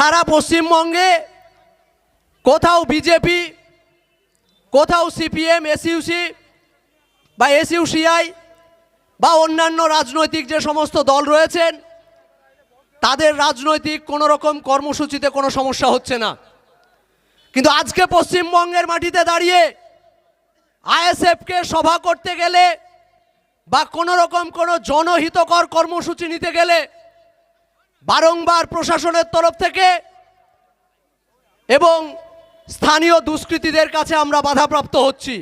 সারা পশ্চিমবঙ্গে কোথাও বিজেপি কোথাও সিপিএম এসইউসি বা এসইউসিআই বা অন্যান্য রাজনৈতিক যে সমস্ত দল রয়েছেন, তাদের রাজনৈতিক কোনো রকম কর্মসূচিতে কোনো সমস্যা হচ্ছে না। কিন্তু আজকে পশ্চিমবঙ্গের মাটিতে দাঁড়িয়ে আইএসএফকে সভা করতে গেলে বা কোনো রকম কোনো জনহিতকর কর্মসূচি নিতে গেলে বারংবার প্রশাসনের তরফ থেকে এবং স্থানীয় দুষ্কৃতীদের কাছে আমরা বাধাপ্রাপ্ত হচ্ছি।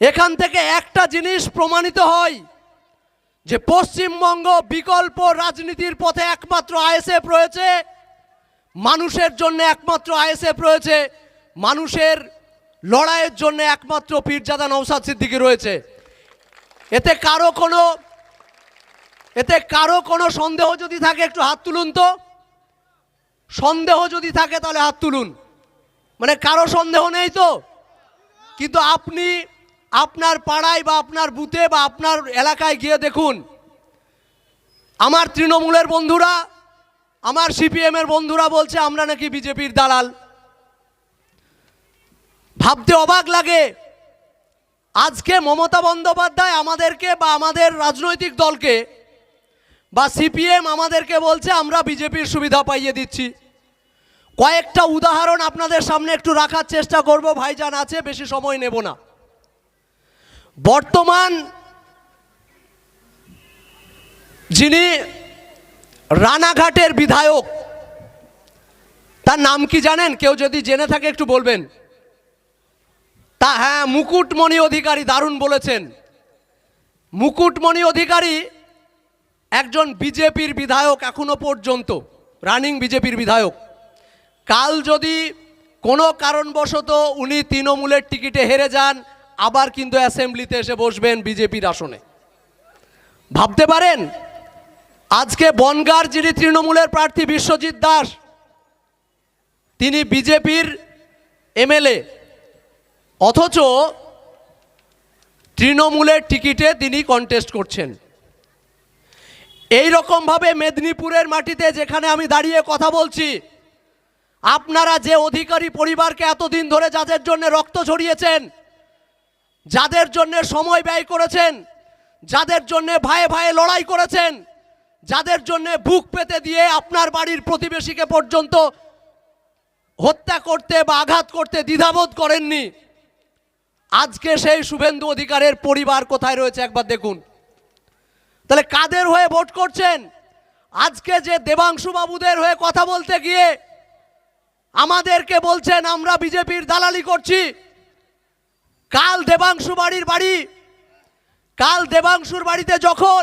এখান থেকে একটা জিনিস প্রমাণিত হয় যে পশ্চিমবঙ্গ বিকল্প রাজনীতির পথে একমাত্র আইএসএফ রয়েছে, মানুষের জন্য একমাত্র আইএসএফ রয়েছে, মানুষের লড়াইয়ের জন্য একমাত্র পীরজাদা নৌসাদ সিদ্দিকি রয়েছে। এতে কারও কোনো এতে কারও কোনো সন্দেহ যদি থাকে, একটু হাত তুলুন তো। সন্দেহ যদি থাকে, তাহলে হাত তুলুন। মানে কারও সন্দেহ নেই তো। কিন্তু আপনি আপনার পাড়ায় বা আপনার বুথে বা আপনার এলাকায় গিয়ে দেখুন। আমার তৃণমূলের বন্ধুরা, আমার সিপিএমের বন্ধুরা বলছে, আমরা নাকি বিজেপির দালাল। ভাবতে অবাক লাগে। আজকে মমতা বন্দ্যোপাধ্যায় আমাদেরকে বা আমাদের রাজনৈতিক দলকে বা সিপিএম আমাদেরকে বলছে, আমরা বিজেপির সুবিধা পাইয়ে দিচ্ছি। কয়েকটা উদাহরণ আপনাদের সামনে একটু রাখার চেষ্টা করব, ভাইজান আছে, বেশি সময় নেব না। বর্তমান যিনি রানাঘাটের বিধায়ক, তার নাম কি জানেন? কেউ যদি জেনে থাকে একটু বলবেন। তা হ্যাঁ মুকুটমণি অধিকারী দারুণ বলেছেন। মুকুটমণি অধিকারী একজন বিজেপির বিধায়ক এখনও পর্যন্ত, রানিং বিজেপির বিধায়ক। কাল যদি কোনো কারণবশত উনি তৃণমূলের টিকিটে হেরে যান, আবার কিন্তু অ্যাসেম্বলিতে এসে বসবেন বিজেপির আসনে। ভাবতে পারেন? আজকে বনগার যিনি তৃণমূলের প্রার্থী বিশ্বজিৎ দাস, তিনি বিজেপির এমএলএ, অথচ তৃণমূলের টিকিটে তিনি কন্টেস্ট করছেন। এই রকমভাবে মেদিনীপুরের মাটিতে যেখানে আমি দাঁড়িয়ে কথা বলছি, আপনারা যে অধিকারী পরিবারকে এতদিন ধরে যাদের জন্য রক্ত ঝরিয়েছেন, যাদের জন্য সময় ব্যয় করেছেন, যাদের জন্য ভাইয়ে ভাইয়ে লড়াই করেছেন, যাদের জন্য বুক পেতে দিয়ে আপনার বাড়ির প্রতিবেশীকে পর্যন্ত হত্যা করতে বা আঘাত করতে দ্বিধাবোধ করেননি, আজকে সেই শুভেন্দু অধিকারের পরিবার কোথায় রয়েছে একবার দেখুন। তাহলে কাদের হয়ে ভোট করছেন? আজকে যে দেবাংশু বাবুদের হয়ে কথা বলতে গিয়ে আমাদেরকে বলছেন, আমরা বিজেপির দালালি করছি। কাল দেবাংশু বাড়ির বাড়ি। কাল দেবাংশুর বাড়িতে যখন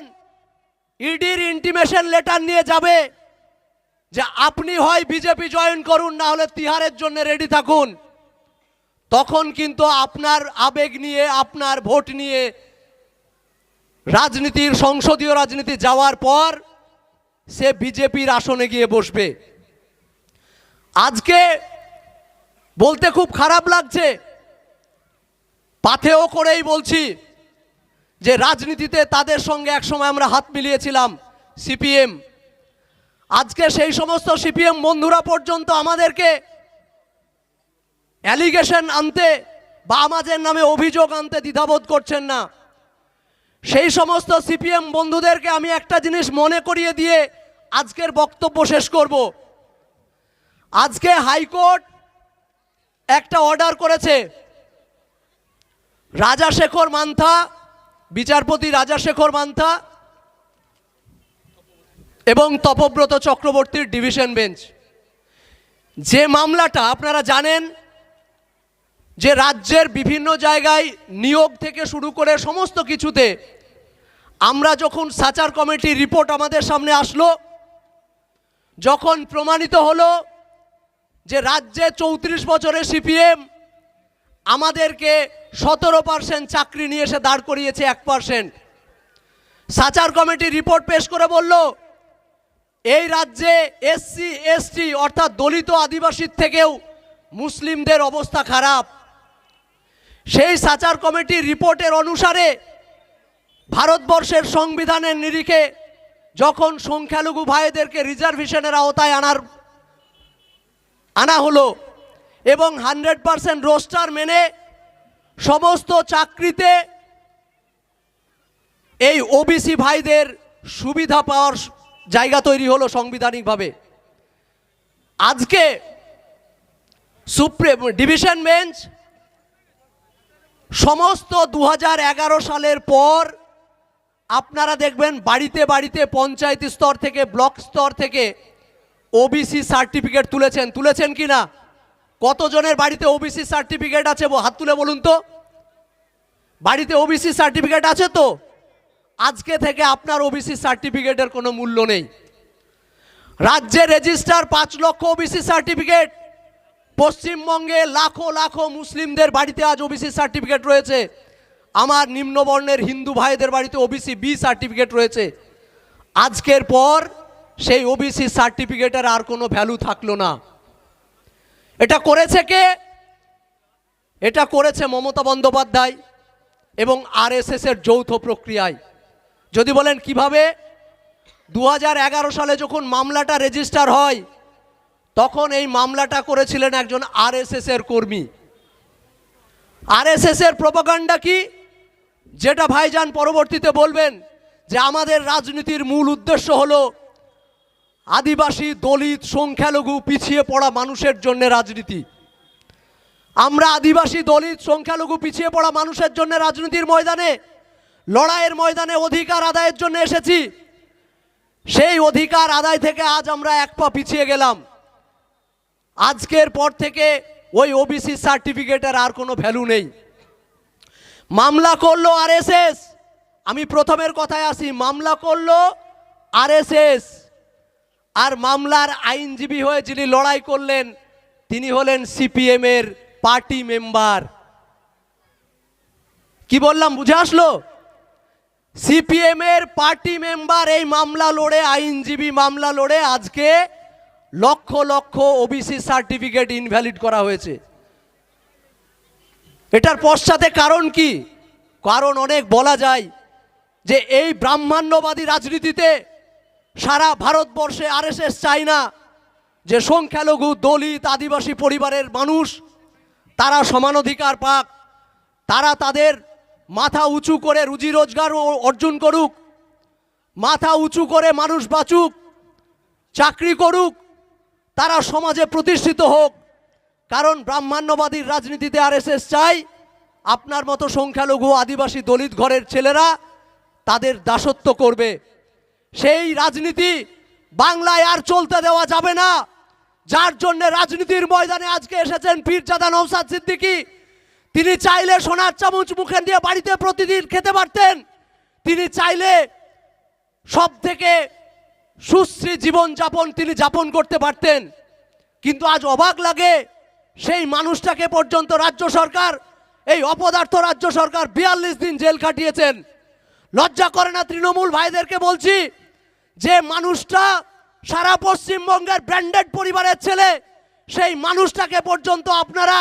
ইডির ইন্টিমেশন লেটার নিয়ে যাবে যে আপনি হয় বিজেপি জয়েন করুন, না হলে তিহারের জন্য রেডি থাকুন, তখন কিন্তু আপনার আবেগ নিয়ে, আপনার ভোট নিয়ে রাজনীতির সংসদীয় রাজনীতি যাওয়ার পর সে বিজেপির আসনে গিয়ে বসবে। আজকে বলতে খুব খারাপ লাগছে। পাথেও করেই বলছি যে রাজনীতিতে তাদের সঙ্গে একসময় আমরা হাত মিলিয়েছিলাম সিপিএম। আজকে সেই সমস্ত সিপিএম বন্ধুরা পর্যন্ত আমাদেরকে অ্যালিগেশন আনতে বা আমাদের নামে অভিযোগ আনতে দ্বিধাবোধ করছেন না। সেই সমস্ত সিপিএম বন্ধুদেরকে আমি একটা জিনিস মনে করিয়ে দিয়ে আজকের বক্তব্য শেষ করব। আজকে হাইকোর্ট একটা অর্ডার করেছে। রাজাশেখর মান্থা, বিচারপতি রাজাশেখর মান্থা এবং তপব্রত চক্রবর্তীর ডিভিশন বেঞ্চ। যে মামলাটা আপনারা জানেন যে রাজ্যের বিভিন্ন জায়গায় নিয়োগ থেকে শুরু করে সমস্ত কিছুতে আমরা যখন সাচার কমিটির রিপোর্ট আমাদের সামনে আসলো, যখন প্রমাণিত হলো যে রাজ্যে চৌত্রিশ বছরের সিপিএম আমাদেরকে সতেরো পার্সেন্ট চাকরি নিয়ে এসে দাঁড় করিয়েছে এক পার্সেন্ট সাচার কমিটি রিপোর্ট পেশ করে বলল, এই রাজ্যে এসসি এসটি অর্থাৎ দলিত আদিবাসীর থেকেও মুসলিমদের অবস্থা খারাপ। সেই সাচার কমিটির রিপোর্টের অনুসারে ভারতবর্ষের সংবিধানের নিরিখে যখন সংখ্যালঘু ভাইদেরকে রিজার্ভেশনের আওতায় আনার, আনা হলো এবং হান্ড্রেড পারসেন্ট রোস্টার মেনে সমস্ত চাকরিতে এই ওবিসি ভাইদের সুবিধা পাওয়ার জায়গা তৈরি হলো সাংবিধানিকভাবে। আজকে সুপ্রিম ডিভিশন বেঞ্চ সমস্ত দু হাজার এগারো সালের পর আপনারা দেখবেন বাড়িতে বাড়িতে পঞ্চায়েত স্তর থেকে, ব্লক স্তর থেকে ওবিসি সার্টিফিকেট তুলেছেন। তুলেছেন কি না? কতজনের বাড়িতে ওবিসি সার্টিফিকেট আছে হাত তুলে বলুন তো। বাড়িতে ওবিসি সার্টিফিকেট আছে তো? আজকে থেকে আপনার ওবিসি সার্টিফিকেটের কোনো মূল্য নেই। রাজ্যে রেজিস্টার পাঁচ লক্ষ ওবিসি সার্টিফিকেট পশ্চিমবঙ্গে লাখো লাখো মুসলিমদের বাড়িতে আজ ওবিসি সার্টিফিকেট রয়েছে। আমার নিম্নবর্ণের হিন্দু ভাইদের বাড়িতে ওবিসি বি সার্টিফিকেট রয়েছে। আজকের পর সেই ওবিসি সার্টিফিকেটের আর কোনো ভ্যালু থাকল না। এটা করেছে কে? এটা করেছে মমতা বন্দ্যোপাধ্যায় এবং আরএসএস এর যৌথ প্রক্রিয়ায়। যদি বলেন কীভাবে? দু হাজার এগারো সালে যখন মামলাটা রেজিস্টার হয়, তখন এই মামলাটা করেছিলেন একজন আরএসএস এর কর্মী। আরএসএস এর প্রপাগান্ডা কি? যেটা ভাইজান পরবর্তীতে বলবেন যে আমাদের রাজনীতির মূল উদ্দেশ্য হলো আদিবাসী, দলিত, সংখ্যালঘু পিছিয়ে পড়া মানুষের জন্য রাজনীতি। আমরা আদিবাসী, দলিত, সংখ্যালঘু পিছিয়ে পড়া মানুষের জন্য রাজনীতির ময়দানে, লড়াইয়ের ময়দানে অধিকার আদায়ের জন্য এসেছি। সেই অধিকার আদায় থেকে আজ আমরা এক পা পিছিয়ে গেলাম। আজকের পর থেকে ওই ওবিসি সার্টিফিকেটের আর কোনো ভ্যালু নেই। মামলা করল আরএসএস। আমি প্রথমের কথায় আসি, মামলা করল আরএসএস। আর মামলার আইনজীবী হয়ে যিনি লড়াই করলেন, তিনি হলেন সিপিএম এর পার্টি মেম্বার। কি বললাম, বুঝে আসলো? সিপিএম এর পার্টি মেম্বার এই মামলা লড়ে, আইনজীবী মামলা লড়ে, আজকে lakh lakh OBC certificate invalid করা হয়েছে। এটার পশ্চাতে কারণ কি? কারণ অনেক বলা যায় যে এই ব্রাহ্মণ্যবাদী রাজনীতিতে সারা ভারতবর্ষে আরএসএস চায় না যে সংখ্যালঘু, দলিত, আদিবাসী পরিবারের মানুষ তারা সমান অধিকার পাক, তারা তাদের মাথা উঁচু করে রুজি রোজগার অর্জন করুক, মাথা উঁচু করে মানুষ বাঁচুক, চাকরি করুক, তারা সমাজে প্রতিষ্ঠিত হোক। কারণ ব্রাহ্মণ্যবাদীর রাজনীতিতে আরএসএস চাই, আপনার মতো সংখ্যালঘু আদিবাসী দলিত ঘরের ছেলেরা তাদের দাসত্ব করবে। সেই রাজনীতি বাংলায় আর চলতে দেওয়া যাবে না। যার জন্য রাজনীতির ময়দানে আজকে এসেছেন পীরজাদা নৌসাদ সিদ্দিকী। তিনি চাইলে সোনার চামচ মুখে দিয়ে বাড়িতে প্রতিদিন খেতে পারতেন। তিনি চাইলে সব থেকে সুশ্রী জীবনযাপন তিনি যাপন করতে পারতেন। কিন্তু আজ অবাক লাগে সেই মানুষটাকে পর্যন্ত রাজ্য সরকার, এই অপদার্থ রাজ্য সরকার বিয়াল্লিশ দিন জেল কাটিয়েছেন। লজ্জা করে না তৃণমূল ভাইদেরকে বলছি, যে মানুষটা সারা পশ্চিমবঙ্গের ব্র্যান্ডেড পরিবারের ছেলে, সেই মানুষটাকে পর্যন্ত আপনারা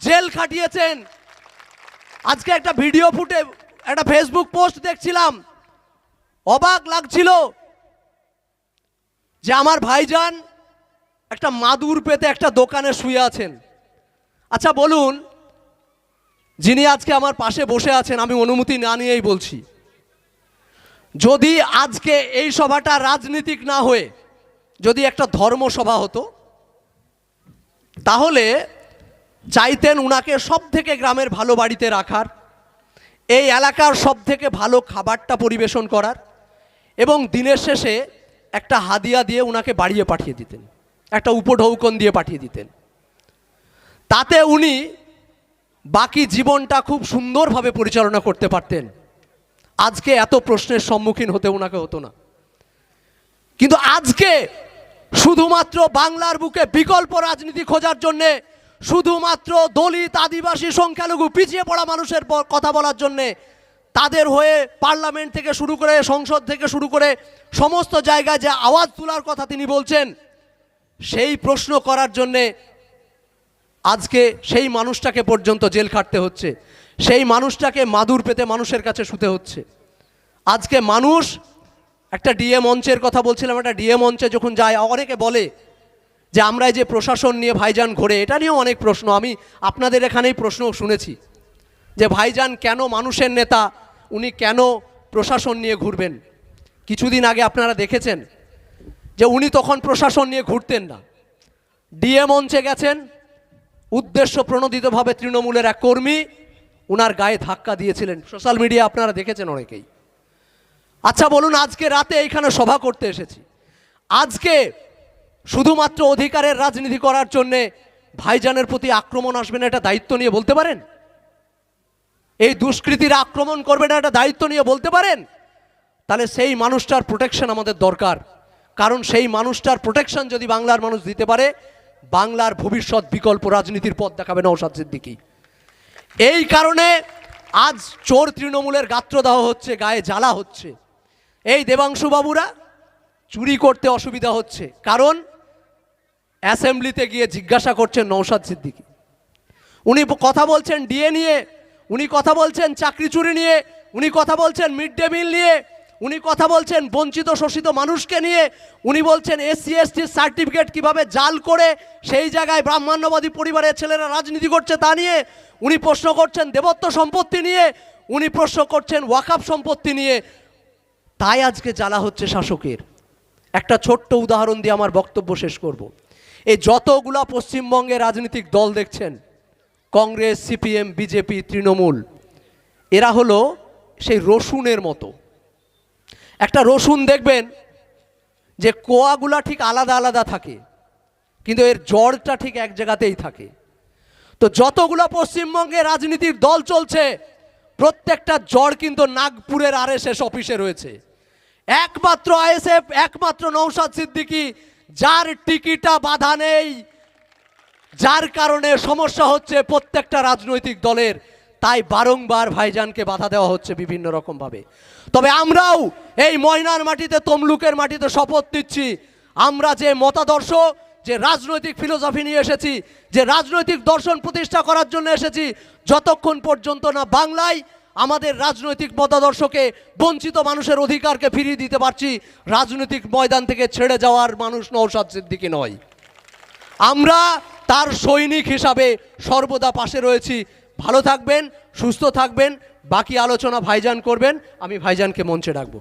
জেল খাটিয়েছেন আজকে একটা ভিডিও ফুটে, একটা ফেসবুক পোস্ট দেখছিলাম। অবাক লাগছিল যে আমার ভাইজান একটা মাদুর পেতে একটা দোকানে শুয়ে আছেন। আচ্ছা বলুন, যিনি আজকে আমার পাশে বসে আছেন, আমি অনুমতি না নিয়েই বলছি। যদি আজকে এই সভাটা রাজনীতিক না হয়ে, যদি একটা ধর্মসভা হতো, তাহলে চাইতেন উনাকে সব থেকে গ্রামের ভালো বাড়িতে রাখার, এই এলাকার সব থেকে ভালো খাবারটা পরিবেশন করার, এবং দিনের শেষে একটা হাদিয়া দিয়ে উনাকে বাড়িয়ে পাঠিয়ে দিতেন, একটা উপঢৌকন দিয়ে পাঠিয়ে দিতেন। তাতে উনি বাকি জীবনটা খুব সুন্দরভাবে পরিচালনা করতে পারতেন। আজকে এত প্রশ্নের সম্মুখীন হতে ওনাকে হতো না। কিন্তু আজকে শুধুমাত্র বাংলার বুকে বিকল্প রাজনীতি খোঁজার জন্যে, শুধুমাত্র দলিত, আদিবাসী, সংখ্যালঘু, পিছিয়ে পড়া মানুষের কথা বলার জন্যে, তাদের হয়ে পার্লামেন্ট থেকে শুরু করে, সংসদ থেকে শুরু করে সমস্ত জায়গায় যে আওয়াজ তোলার কথা তিনি বলছেন, সেই প্রশ্ন করার জন্যে আজকে সেই মানুষটাকে পর্যন্ত জেল খাটতে হচ্ছে। সেই মানুষটাকে মাদুর পেতে মানুষের কাছে শুতে হচ্ছে। আজকে মানুষ, একটা ডিএ মঞ্চের কথা বলছিলাম, একটা ডিএ মঞ্চে যখন যায়, অনেকে বলে যে আমরা যে প্রশাসন নিয়ে ভাইজান ঘোরে, এটা নিয়েও অনেক প্রশ্ন। আমি আপনাদের এখানেই প্রশ্ন শুনেছি যে ভাইজান কেন মানুষের নেতা, উনি কেন প্রশাসন নিয়ে ঘুরবেন? কিছুদিন আগে আপনারা দেখেছেন যে উনি তখন প্রশাসন নিয়ে ঘুরতেন না। ডিএ মঞ্চে গেছেন উদ্দেশ্য প্রণোদিতভাবে তৃণমূলের এক কর্মী, উনার গায়ে ধাক্কা দিয়েছিলেন। সোশ্যাল মিডিয়া আপনারা দেখেছেন অনেকেই। আচ্ছা বলুন, আজকে রাতে এইখানে সভা করতে এসেছি। আজকে শুধুমাত্র অধিকারের রাজনীতি করার জন্যে ভাইজানের প্রতি আক্রমণ আসবে না, এটা দায়িত্ব নিয়ে বলতে পারেন? এই দুষ্কৃতীরা আক্রমণ করবে না, এটা দায়িত্ব নিয়ে বলতে পারেন? তাহলে সেই মানুষটার প্রোটেকশন আমাদের দরকার। কারণ সেই মানুষটার প্রোটেকশন যদি বাংলার মানুষ দিতে পারে বাংলার ভবিষ্যৎ বিকল্প রাজনীতির পথ দেখাবে নৌসাদ সিদ্দিকী। এই কারণে আজ চোর তৃণমূলের গাত্রদাহ হচ্ছে, গায়ে জ্বালা হচ্ছে। এই দেবাংশু বাবুরা চুরি করতে অসুবিধা হচ্ছে। কারণ অ্যাসেম্বলিতে গিয়ে জিজ্ঞাসা করছেন নৌসাদ সিদ্দিকী। উনি কথা বলছেন ডিএ নিয়ে, উনি কথা বলছেন চাকরি চুরি নিয়ে, উনি কথা বলছেন মিড ডে মিল নিয়ে উনি কথা বলছেন বঞ্চিত শোষিত মানুষকে নিয়ে। উনি বলছেন এসসি এসটির সার্টিফিকেট কীভাবে জাল করে সেই জায়গায় ব্রাহ্মণ্যবাদী পরিবারের ছেলেরা রাজনীতি করছে তা নিয়ে। উনি প্রশ্ন করছেন দেবত্ব সম্পত্তি নিয়ে। উনি প্রশ্ন করছেন ওয়াকাপ সম্পত্তি নিয়ে। তাই আজকে জ্বালা হচ্ছে শাসকের। একটা ছোট্ট উদাহরণ দিয়ে আমার বক্তব্য শেষ করব। এই যতগুলা পশ্চিমবঙ্গে রাজনৈতিক দল দেখছেন, কংগ্রেস, সিপিএম, বিজেপি, তৃণমূল, এরা হলো সেই রসুনের মতো। একটা রসুন দেখবেন যে কোয়াগুলা ঠিক আলাদা আলাদা থাকে, কিন্তু এর জড়টা ঠিক এক জায়গাতেই থাকে। তো যতগুলো পশ্চিমবঙ্গে রাজনীতির দল চলছে, প্রত্যেকটা জড় কিন্তু নাগপুরের আরএসএস অফিসে রয়েছে। একমাত্র আইএসএফ, একমাত্র নৌসাদ সিদ্দিকী, যার টিকিটা বাধা নেই, যার কারণে সমস্যা হচ্ছে প্রত্যেকটা রাজনৈতিক দলের তাই বারংবার ভাইজানকে বাধা দেওয়া হচ্ছে বিভিন্ন রকমভাবে। তবে আমরাও এই ময়নার মাটিতে, তমলুকের মাটিতে শপথ নিচ্ছি। আমরা যে মতাদর্শ, যে রাজনৈতিক ফিলোসফি নিয়ে এসেছি, যে রাজনৈতিক দর্শন প্রতিষ্ঠা করার জন্য এসেছি, যতক্ষণ পর্যন্ত না বাংলায় আমাদের রাজনৈতিক মতাদর্শকে, বঞ্চিত মানুষের অধিকারকে ফিরিয়ে দিতে পারছি, রাজনৈতিক ময়দান থেকে ছেড়ে যাওয়ার মানুষ নৌসাদ সিদ্দিকী নয়। আমরা তার সৈনিক হিসাবে সর্বদা পাশে রয়েছি। ভালো থাকবেন সুস্থ থাকবেন বাকি আলোচনা ভাইজান করবেন আমি ভাইজানকে মঞ্চে ডাকবো।